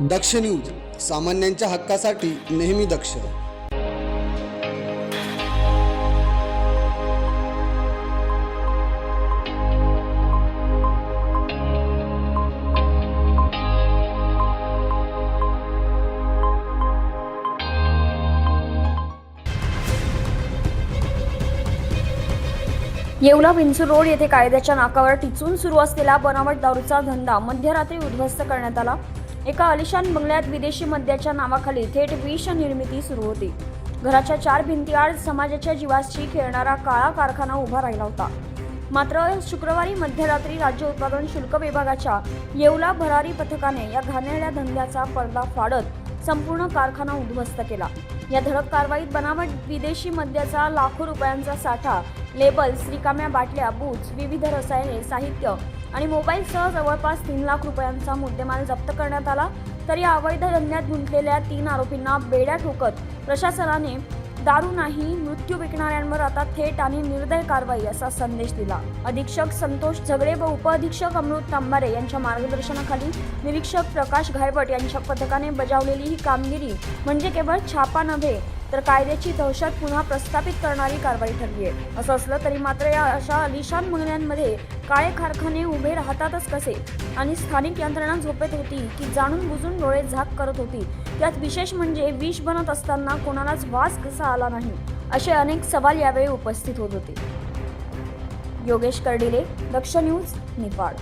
दक्ष news सामान्यांच्या हक्कासाठी नेहमी दक्ष. येवला विंचूर रोड येथे कायद्याच्या नाकावर टिचून सुरू असलेला बनावट दारूचा धंदा मध्यरात्री उद्ध्वस्त करण्यात आला. एका अलिशान बंगल्यात विदेशी मद्याच्या नावाखाली थेट विष निर्मिती सुरू होती. घराच्या चार भिंतीआड समाजाच्या जीवाशी खेळणारा काळा कारखाना उभा राहिला होता. मात्र शुक्रवारी मध्यरात्री राज्य उत्पादन शुल्क विभागाच्या येवला भरारी पथकाने या घाणेरड्या धंद्याचा पडदा फाडत संपूर्ण कारखाना उद्ध्वस्त केला. या धडक कारवाईत बनावट विदेशी मद्याचा लाखो रुपयांचा साठा लेबल्स रिकाम्या बाटल्या बूट्स विविध रसायने साहित्य आणि मोबाईलसह जवळपास तीन लाख रुपयांचा मुद्देमाल जप्त करण्यात आला तर या अवैध धंद्यात गुंतलेल्या तीन आरोपींना बेड्या ठोकत प्रशासनाने दारू नाही मृत्यू विकणाऱ्यांवर आता थेट आणि निर्दय कारवाई असा संदेश दिला. अधीक्षक संतोष झगडे व उपअधीक्षक अमृत तांबारे यांच्या मार्गदर्शनाखाली निरीक्षक प्रकाश घायवट यांच्या पथकाने बजावलेली ही कामगिरी म्हणजे केवळ छापा नव्हे तर कायद्याची दहशत पुन्हा प्रस्थापित करणारी कारवाई ठरली आहे. असं असलं तरी मात्र या अशा अलिशान महिन्यांमध्ये काळे कारखाने उभे राहतातच कसे? आणि स्थानिक यंत्रणा झोपेत होती की जाणून बुजून डोळे झाक करत होती. त्यात विशेष म्हणजे विष बनत असताना कोणालाच वास कसा आला नाही असे अनेक सवाल यावेळी उपस्थित होत होते. योगेश कर्डिले दक्ष न्यूज निफाड